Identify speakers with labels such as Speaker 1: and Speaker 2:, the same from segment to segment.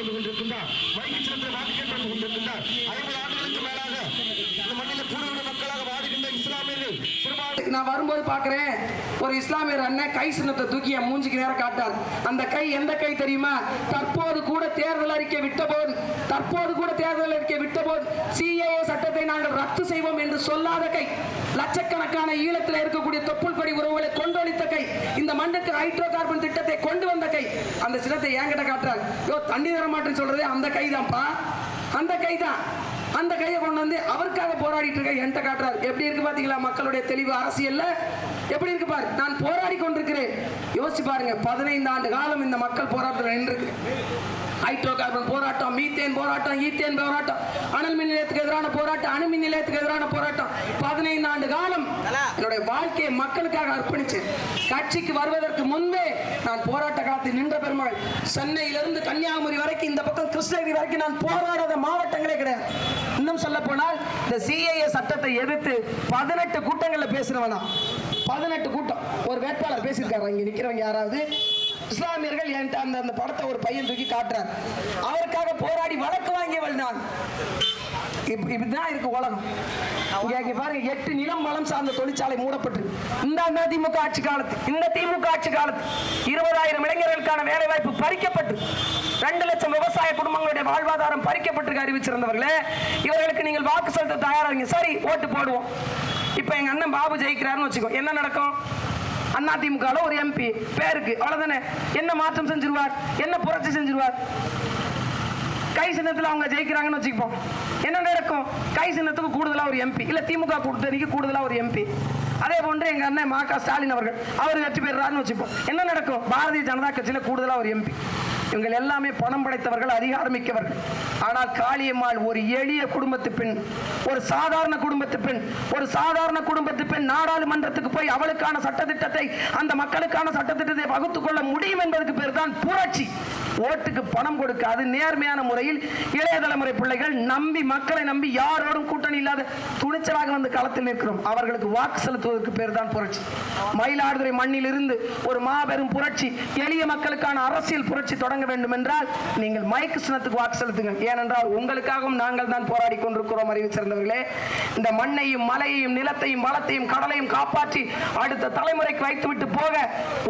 Speaker 1: வந்து கொண்டிருக்கின்றார். வைகை சிறந்த வாக்குகள் வந்து கொண்டிருக்கின்றார். ஐம்பது ஆண்டுகளுக்கு மேலாக இந்த மண்ணில் பூர்வீக மக்களாக வாடுகின்ற இஸ்லாமியர்கள்
Speaker 2: நான் வரும்போது பார்க்குறேன் ஒரு இஸ்லாமியர் அண்ணன் கை சின்னத்தை தூக்கி என் மூஞ்சிக்கு நேரம் காட்டார் அந்த கை எந்த கை தெரியுமா? தற்போது கூட தேர்தல் அறிக்கை விட்ட போது தற்போது கூட தேர்தல் அறிக்கை விட்ட போது சிஏஏ சட்டத்தை நாங்கள் ரத்து செய்வோம் என்று சொல்லாத கை லட்சக்கணக்கான ஈழத்தில் இருக்கக்கூடிய தொப்புள் கொடி உறவுகளை கொண்டொழித்த கை இந்த மண்ணுக்கு ஹைட்ரோ கார்பன் திட்டத்தை கொண்டு வந்த அந்த சின்னத்தை என்கிட்ட காட்டுறார். யோ தண்ணி தர மாட்டேன்னு சொல்றதே அந்த கை தான்ப்பா அந்த கை தான் அந்த கையை கொண்டு வந்து அவருக்காக போராடிட்டு இருக்க என்கிட்ட காட்டுறாரு. எப்படி இருக்கு பாத்தீங்களா மக்களுடைய தெளிவு அரசியல்ல? எப்படி இருக்கு பாரு நான் போராடி கொண்டிருக்கிறேன். யோசிச்சு பாருங்க பதினைந்து ஆண்டு காலம் இந்த மக்கள் போராட்டத்தில் நின்றுருக்கு. ஹைட்ரோ கார்பன் போராட்டம் மீத்தேன் போராட்டம் ஈத்தேன் போராட்டம் அனல் மின் நிலையத்துக்கு எதிரான போராட்டம் அணு மின் நிலையத்துக்கு எதிரான போராட்டம். பதினைந்து ஆண்டு காலம் என்னுடைய வாழ்க்கையை மக்களுக்காக அர்ப்பணிச்சேன் கட்சிக்கு வருவதற்கு முன்பே நான் போராட்ட காலத்தில் நின்ற பெருமாள் சென்னையிலிருந்து கன்னியாகுமரி வரைக்கும் இந்த பக்கம் கிருஷ்ணகிரி வரைக்கும் நான் போராடாத மாவட்டங்களே கிடையாது. இன்னும் சொல்ல போனால் இந்த சிஏஏ சட்டத்தை எதிர்த்து பதினெட்டு கூட்டங்களில் பேசுறவனா? பதினெட்டு கூட்டம். ஒரு வேட்பாளர் பேசியிருக்காரு. இங்கே நிற்கிறவங்க யாராவது? இஸ்லாமியர்கள் என்கிட்ட அந்த அந்த படத்தை ஒரு பையன் தூக்கி காட்டுறார். அவருக்காக போராடி வழக்கு வாங்கியவள் நான். இப்படிதான் இருக்கு உலகம். பாருங்க எட்டு நிலம் வளம் சார்ந்த தொழிற்சாலை மூடப்பட்டு. இந்த அண்ணா திமுக ஆட்சி காலத்து. இந்த திமுக ஆட்சி காலத்து. இருபதாயிரம் இளைஞர்களுக்கான வேலை வாய்ப்பு பறிக்கப்பட்டு. ரெண்டு லட்சம் விவசாய குடும்பங்களுடைய வாழ்வாதாரம் பறிக்கப்பட்டிருக்க அறிவிச்சிருந்தவர்களே. இவர்களுக்கு நீங்கள் வாக்கு செலுத்த தயாராங்க சரி ஓட்டு போடுவோம். இப்போ எங்க அண்ணன் பாபு ஜெயிக்கிறாருன்னு வச்சுக்கோ என்ன நடக்கும்? அண்ணா திமுக ஒரு எம்பி பேருக்கு அவ்வளவுதானே? என்ன மாற்றம் செஞ்சிருவார்? என்ன புரட்சி செஞ்சிருவார்? கை சின்னத்தில் அவங்க ஜெயிக்கிறாங்கன்னு வச்சுப்போம் என்ன நடக்கும் கை சின்னத்துக்கு கூடுதலாக ஒரு எம்பி இல்லை திமுக கூட்டணிக்கு கூடுதலாக ஒரு எம்பி அதே போன்று எங்கள் அண்ணன் மா க ஸ்டாலின் அவர்கள் அவர் வெற்றி பெறுறாருன்னு வச்சுப்போம். என்ன நடக்கும்? பாரதிய ஜனதா கட்சியில் கூடுதலாக ஒரு எம்பி இவங்கள் எல்லாமே பணம் படைத்தவர்கள் அதிகாரமிக்கவர்கள் ஆனால் காளியம்மாள் ஒரு எளிய குடும்பத்து பெண் ஒரு சாதாரண குடும்பத்து பெண் ஒரு சாதாரண குடும்பத்து பெண் நாடாளுமன்றத்துக்கு போய் அவளுக்கான சட்டத்திட்டத்தை அந்த மக்களுக்கான சட்டத்திட்டத்தை வகுத்துக் கொள்ள முடியும் என்பதற்கு பேர் தான் புரட்சி. ஓட்டுக்கு பணம் கொடுக்காது நேர்மையான முறையில் இளைய தலைமுறை பிள்ளைகள் நம்பி மக்களை நம்பி யாரோடும் கூட்டணி இல்லாத துணிச்சலாக வந்து களத்தில் நிற்கிறோம். அவர்களுக்கு வாக்கு செலுத்துவதற்கு பேர் தான் புரட்சி. மயிலாடுதுறை மண்ணில் இருந்து ஒரு மாபெரும் புரட்சி எளிய மக்களுக்கான அரசியல் புரட்சி தொடங்க வேண்டும் என்றால் நீங்கள் மைக்கு சின்னத்துக்கு வாக்கு செலுத்துங்கள். ஏனென்றால் உங்களுக்காகவும் நாங்கள் தான் போராடி கொண்டிருக்கிறோம் அறிவு சிறந்தவர்களே இந்த மண்ணையும் மலையையும் நிலத்தையும் வளத்தையும் கடலையும் காப்பாற்றி அடுத்த தலைமுறைக்கு வைத்துவிட்டு போக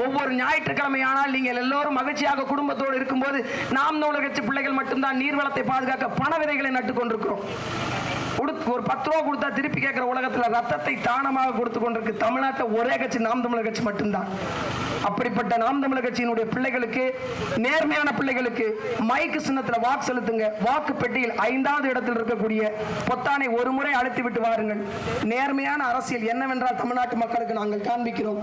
Speaker 2: ஒவ்வொரு ஞாயிற்றுக்கிழமை ஆனால் நீங்கள் எல்லோரும் மகிழ்ச்சியாக குடும்பத்தோடு இருக்கும்போது நாம் நூலகச்சி பிள்ளைகள் மட்டும்தான் நீர்வளத்தை பாதுகாக்க பண விதைகளை நட்டு கொண்டிருக்கிறோம். ஒரு பத்து ரூபா கொடுத்தா திருப்பி கேட்கிற உலகத்துல ரத்தத்தை தானமாக கொடுத்து கொண்டிருக்கு. தமிழ்நாட்டில் ஒரே கட்சி நாம் தமிழர் கட்சி மட்டும்தான். அப்படிப்பட்ட நாம் தமிழர் கட்சியினுடைய பிள்ளைகளுக்கு நேர்மையான பிள்ளைகளுக்கு மைக்கு சின்னத்துல வாக்கு செலுத்துங்க. வாக்கு பெட்டியில் ஐந்தாவது இடத்தில் இருக்கக்கூடிய பொத்தானை ஒரு முறை அழுத்தி விட்டு வாருங்கள். நேர்மையான அரசியல் என்னவென்றால் தமிழ்நாட்டு மக்களுக்கு நாங்கள் காண்பிக்கிறோம்.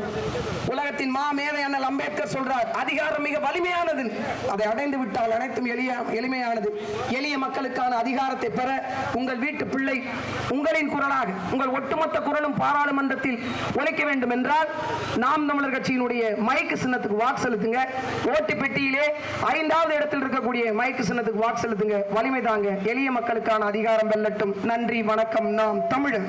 Speaker 2: உலகத்தின் மா மேதை அண்ணல் அம்பேத்கர் சொல்றார் அதிகாரம் மிக வலிமையானது. அதை அடைந்து விட்டால் அனைத்தும் எளிய எளிமையானது. எளிய மக்களுக்கான அதிகாரத்தை பெற உங்கள் வீட்டு பிள்ளை உங்களின் குரலாக உங்கள் ஒட்டுமொத்த குரலும் பாராளுமன்றத்தில் உழைக்க வேண்டும் என்றால் நாம் தமிழர் கட்சியினுடைய மைக்கு சின்னத்துக்கு வாக்கு செலுத்துங்க. ஓட்டு பெட்டியிலே ஐந்தாவது இடத்தில் இருக்கக்கூடிய மைக்கு சின்னத்துக்கு வாக்கு செலுத்துங்க. வலிமை தாங்க. எளிய மக்களுக்கான அதிகாரம் வெல்லட்டும். நன்றி வணக்கம். நாம் தமிழர்.